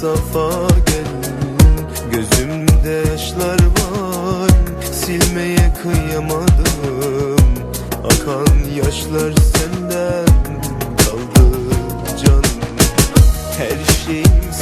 safa geldin Gözümde yaşlar var Silmeye kıyamadım. Akan yaşlar senden kaldı canım. Her şeyim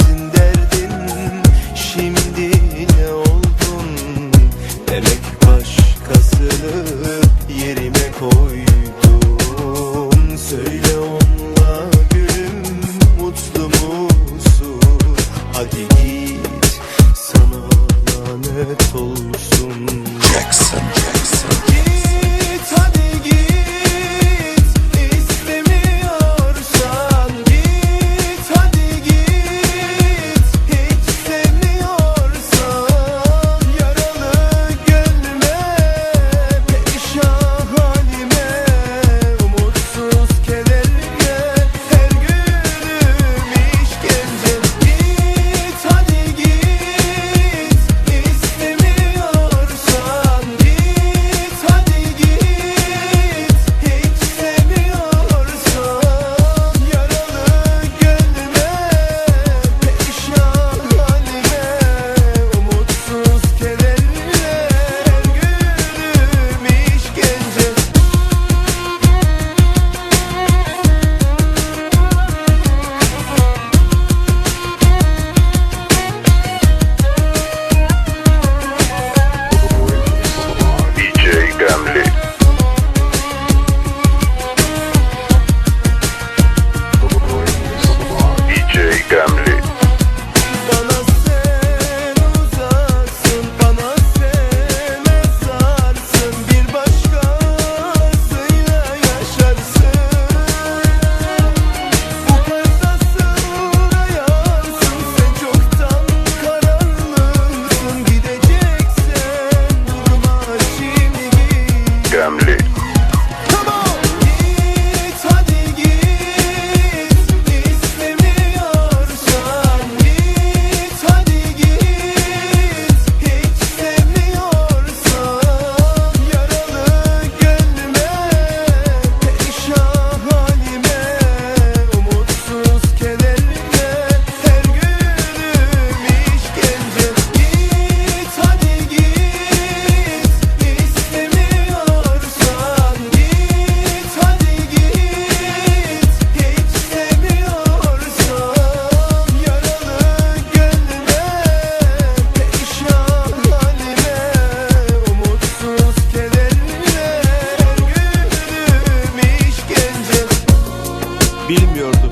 bilmiyordum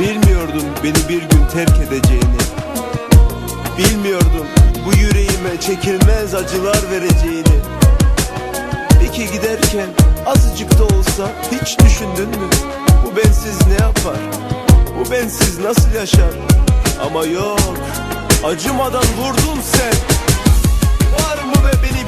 Bilmiyordum beni bir gün terk edeceğini Bilmiyordum bu yüreğime çekilmez acılar vereceğini Peki giderken azıcık da olsa hiç düşündün mü? Bu bensiz ne yapar? Bu bensiz nasıl yaşar? Ama yok acımadan vurdun sen Var mı be benim